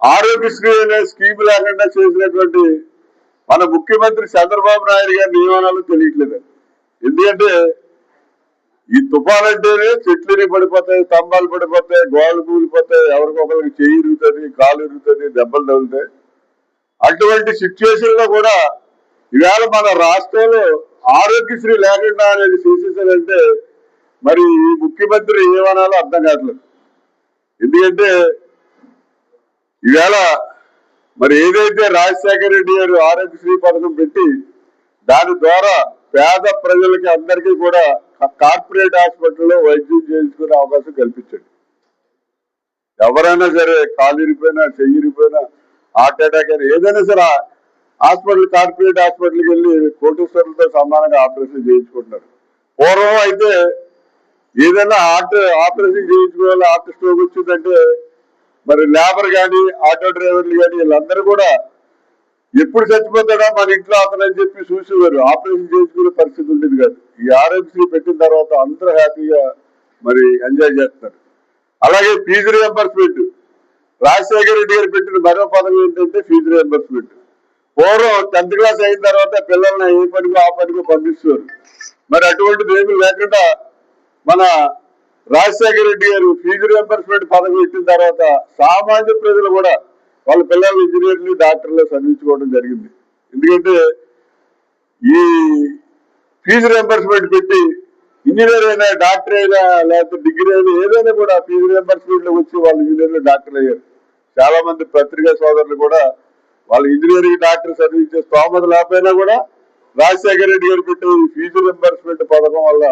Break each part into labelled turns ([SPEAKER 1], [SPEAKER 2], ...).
[SPEAKER 1] ఆరోగ్యశ్రీ అనే స్కీమ్ లేకుండా చేసినటువంటి మన ముఖ్యమంత్రి చంద్రబాబు నాయుడు గారి నియమనాలు తెలియట్లేదు. ఎందుకంటే ఈ తుఫాన్ అంటేనే చెట్లు పడిపోతాయి స్తంభాలు పడిపోతాయి గోడలు కూలిపోతాయి ఎవరికొకరికి చెయ్యి ఇరుగుతుంది కాలు ఇరుగుతుంది దెబ్బలు తగులుతాయి. అటువంటి సిచ్యువేషన్లో కూడా ఇవాళ మన రాష్ట్రంలో ఆరోగ్యశ్రీ లేకుండా అనేది చేసేసారంటే మరి ఈ ముఖ్యమంత్రి ఏమనాలో అర్థం కావట్లేదు. ఎందుకంటే ఈవేళ మరి ఏదైతే రాజశేఖర రెడ్డి గారు ఆరోగ్యశ్రీ పథకం పెట్టి దాని ద్వారా పేద ప్రజలకి అందరికీ కూడా కార్పొరేట్ హాస్పిటల్లో వైద్యం చేయించుకునే అవకాశం కల్పించండి. ఎవరైనా సరే కాలిరిపోయినా చెయ్యిరిపోయినా హార్ట్ అటాక్ అయినా ఏదైనా సరే హాస్పిటల్ కార్పొరేట్ హాస్పిటల్కి వెళ్ళి కోటేశ్వరులతో సమానంగా ఆపరేషన్ చేయించుకుంటున్నారు. పూర్వం అయితే ఏదైనా హార్ట్ ఆపరేషన్ చేయించుకోవాలి హార్ట్ స్ట్రోక్ వచ్చిందంటే మరి లేబర్ కానీ ఆటో డ్రైవర్లు కానీ వీళ్ళందరూ కూడా ఎప్పుడు చచ్చిపోతాడా మన ఇంట్లో అతను అని చెప్పి చూసేవారు. ఆపరేషన్ చేసుకునే పరిస్థితి ఉండేది కాదు. ఈ ఆర్ఎంసీ పెట్టిన తర్వాత అందరూ హ్యాపీగా మరి ఎంజాయ్ చేస్తారు అలాగే ఫీజు రియంబర్స్మెంట్ రాజశేఖర రెడ్డి గారు పెట్టిన మరో పదవి ఏంటంటే ఫీజు రియంబర్స్మెంట్ పూర్వం టెన్త్ క్లాస్ అయిన తర్వాత పిల్లల్ని ఏ పనికో ఆ పనికో పంపిస్తారు. మరి అటువంటిది ఏమి లేకుండా మన రాజశేఖర రెడ్డి గారు ఫీజు రియంబర్స్మెంట్ పథకం ఇచ్చిన తర్వాత సామాన్య ప్రజలు కూడా వాళ్ళ పిల్లలు ఇంజనీర్లు డాక్టర్లు చదివించుకోవడం జరిగింది. ఎందుకంటే ఈ ఫీజు రియంబర్స్మెంట్ పెట్టి ఇంజనీర్ అయినా డాక్టర్ అయినా లేకపోతే డిగ్రీ అయినా ఏదైనా కూడా ఫీజు రియంబర్స్మెంట్లో వచ్చి వాళ్ళు ఇంజనీర్లు డాక్టర్లు అయ్యారు. చాలా మంది పత్రికా సోదరులు కూడా వాళ్ళు ఇంజనీరింగ్ డాక్టర్ చదివించే స్తోమత లేకపోయినా కూడా రాజశేఖర రెడ్డి గారు పెట్టిన ఫీజు రియంబర్స్మెంట్ పథకం వల్ల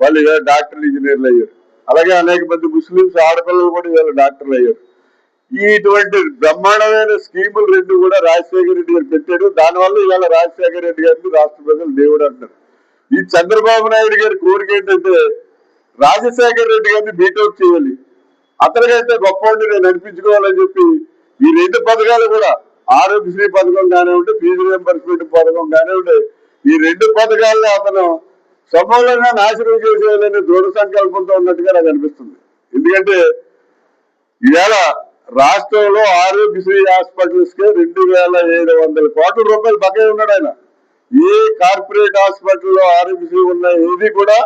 [SPEAKER 1] వాళ్ళు డాక్టర్లు ఇంజనీర్లు అయ్యారు. అలాగే అనేక మంది ముస్లింస్ ఆడపిల్లలు కూడా వీళ్ళు డాక్టర్లు అయ్యారు. ఇటువంటి బ్రహ్మాండమైన స్కీములు రెండు కూడా రాజశేఖర రెడ్డి గారు పెట్టారు. దానివల్ల ఇవాళ రాజశేఖర రెడ్డి గారిని రాష్ట్ర ప్రజలు దేవుడు అంటారు. ఈ చంద్రబాబు నాయుడు గారి కోరిక ఏంటంటే రాజశేఖర రెడ్డి గారిని బీటౌట్ చేయాలి. అతనికైతే గొప్పవాడిని నేను అనిపించుకోవాలని చెప్పి ఈ రెండు పథకాలు కూడా ఆరోగ్యశ్రీ పథకం కానివ్వండి ఫీజు రియంబర్స్మెంట్ పథకం కానివ్వండి ఈ రెండు పథకాలని అతను సమూలంగా నాశనం చేసేయాలని దృఢ సంకల్పంతో ఉన్నట్టుగా నాకు అనిపిస్తుంది. ఎందుకంటే ఇవాళ రాష్ట్రంలో ఆరోగ్యశ్రీ హాస్పిటల్స్కి రెండు వేల ఏడు వందల కోట్ల రూపాయలు బకాయి ఉన్నాడు ఆయన. ఏ కార్పొరేట్ హాస్పిటల్లో ఆరోగ్యశ్రీ ఉన్న ఏది కూడా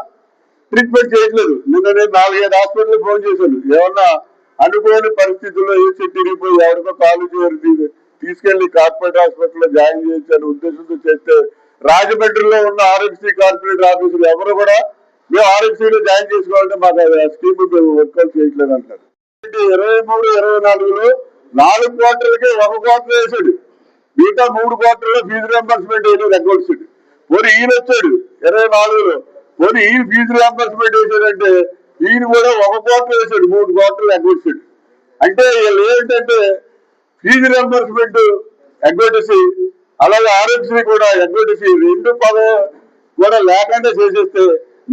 [SPEAKER 1] ట్రీట్మెంట్ చేయట్లేదు. నిన్న నేను నాలుగైదు హాస్పిటల్ ఫోన్ చేశాను ఏమన్నా అనుకోని పరిస్థితుల్లో ఏ తిరిగిపోయి ఎవరితో ఎవరికో కాలు చేరి తీసుకెళ్ళి కార్పొరేట్ హాస్పిటల్లో జాయిన్ చేయించాను ఉద్దేశంతో చేస్తే రాజమండ్రిలో ఉన్న ఆర్ఎంసీ కార్పొరేట్ ఆఫీసులు ఎవరు కూడా మేము ఆరోగ్యశ్రీలో జాయిన్ చేసుకోవాలంటే మాకు అది ఆ స్కీమ్ వర్కౌట్ చేయట్లేదు అంటారు. ఇరవై మూడు ఇరవై నాలుగులో నాలుగు క్వార్టర్లకి ఒక క్వార్టర్ వేసాడు. మిగతా మూడు క్వార్టర్లో ఫీజు రియంబర్స్మెంట్ వేయలేదు అకౌంట్స్ పోనీ ఈయన వచ్చాడు ఇరవై నాలుగులో. పోనీ ఈయన ఫీజు రియంబర్స్మెంట్ వేసాడంటే ఈయన కూడా ఒక క్వార్టర్ వేసాడు మూడు క్వార్టర్లు అకౌంట్స్ అంటే వీళ్ళు ఏంటంటే ఫీజు రియంబర్స్మెంట్ ఎగ్గొట్టేసి అలాగే ఆరోగ్యశ్రీ కూడా ఎగ్గొట్టేసి రెండు పదవి కూడా లేకుండా చేసేస్తే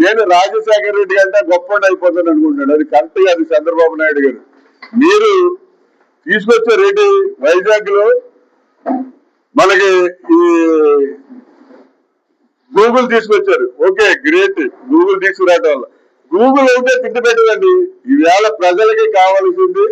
[SPEAKER 1] నేను రాజశేఖర రెడ్డి అంటే గొప్ప అయిపోతాను అనుకుంటున్నాడు అది కరెక్ట్ కాదు చంద్రబాబు నాయుడు గారు. మీరు తీసుకొచ్చే రెడ్డి వైజాగ్లో మనకి ఈ గూగుల్ తీసుకొచ్చారు. ఓకే గ్రేట్ గూగుల్ తీసుకురావటం వల్ల. గూగుల్ అయితే తిండి పెట్టదండి. ఈవేళ ప్రజలకి కావాల్సింది